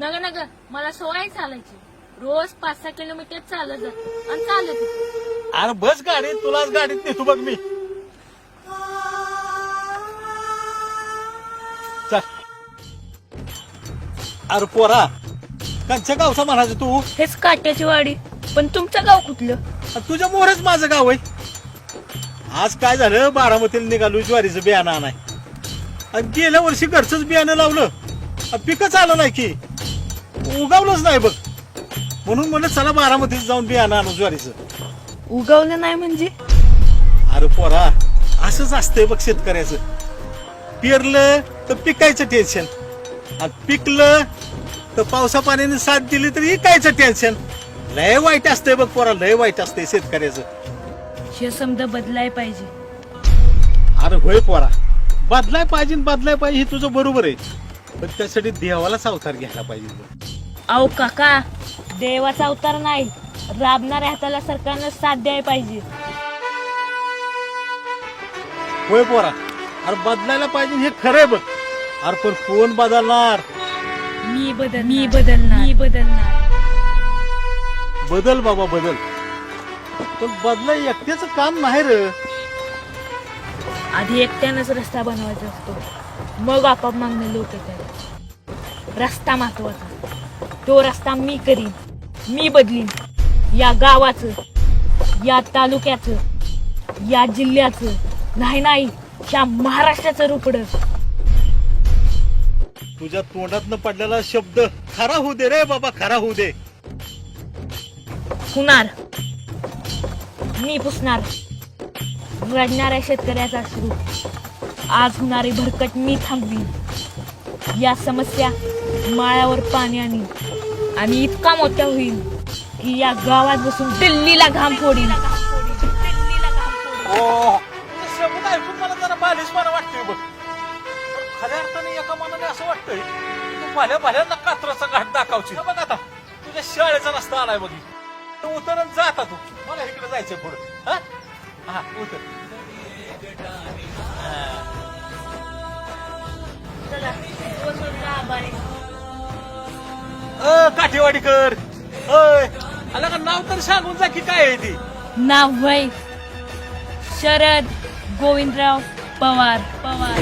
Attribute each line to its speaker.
Speaker 1: नग नग. मला सवय चालायची. रोज पाच सहा किलोमीटर चालत जात आणि चालत येते.
Speaker 2: अरे बस गाडी तुलाच गाडीत नेतो बघ मी. चल. अरे पोरा कंच्या गावचा म्हणायचं तू?
Speaker 1: हेच काट्याची वाडी. पण तुमचं गाव कुठलं?
Speaker 2: तुझ्या मोहरच माझं गाव आहे. आज काय झालं? बारामतीला निघालो ज्वारीचं बियाणं आणाय. आणि गेल्या वर्षी घरचंच बियाणं लावलं. आणि पिकच आलं नाही की. उगावलंच नाही बघ. म्हणून म्हणलं चला बारामतीत जाऊन बियाणं आणू ज्वारीचं.
Speaker 1: उगवलं नाही म्हणजे?
Speaker 2: अरे पोरा असंच असतंय बघ शेतकऱ्याचं. पेरलं तर पिकायचं टेन्शन आणि पिकलं तर पावसा पाण्याने साथ दिली तर इकायचं टेन्शन लय वाईट असतंय बघ पोरा लय वाईट असतंय शेतकऱ्याचं.
Speaker 1: हे समजा बदलाय पाहिजे.
Speaker 2: अरे होय पोरा बदलाय पाहिजे न बदलाय पाहिजे हे तुझं बरोबर आहे. पण त्यासाठी देवालाच अवतार घ्यायला पाहिजे.
Speaker 1: अहो काका देवाचा अवतार नाही. राबणाऱ्या हाताला सरकारनं साथ द्यायला पाहिजे.
Speaker 2: होय पोरा. अरे बदलायला पाहिजे हे खरं आहे बघ. अरे पण कोण बदलणार?
Speaker 1: मी बदल मी बदलणार. मी बदलणार.
Speaker 2: बदल बाबा बदल. पण बदला एकट्याच काम नाही रे.
Speaker 1: आधी एकट्यानंच रस्ता बनवायचा असतो. मग आपाप मागणे लोक येतात रस्ता महत्त्वाचा. तो रस्ता मी करीन मी बदलीन. या गावाचं या तालुक्याचं या जिल्ह्याचं नाही नाही या महाराष्ट्राचं रुपड
Speaker 2: तुझ्या तोंडातनं पडलेला शब्द खरा होऊ दे रे बाबा खरा होऊ दे.
Speaker 1: होणार. मी पुसणार. रडणाऱ्या शेतकऱ्याचा अश्रू आज होणारी भरकट मी थांबवीन. या समस्या माळ्यावर पाणी आणीन. आणि इतका मोठा होईल की या गावात बसून दिल्लीला घाम फोडीन. हो.
Speaker 2: शब्द ऐकून मला जरा बालिशपणा वाटतोय बघ. खऱ्या अर्थाने एका मनाने असं वाटतंय तू भल्या भल्यांना कात्राचा घाट दाखवची बघ आता तुझ्या शाळेचा रस्ता आलाय बघ. तू उतरत जा आता तू. मला इकडे जायचंय पुढे. हा? हा उतर. अ काठेवाडीकर. अय. आला का नाव तर सांगून जा की काय आहे ती.
Speaker 1: नाव वय शरद गोविंदराव पवार पवार.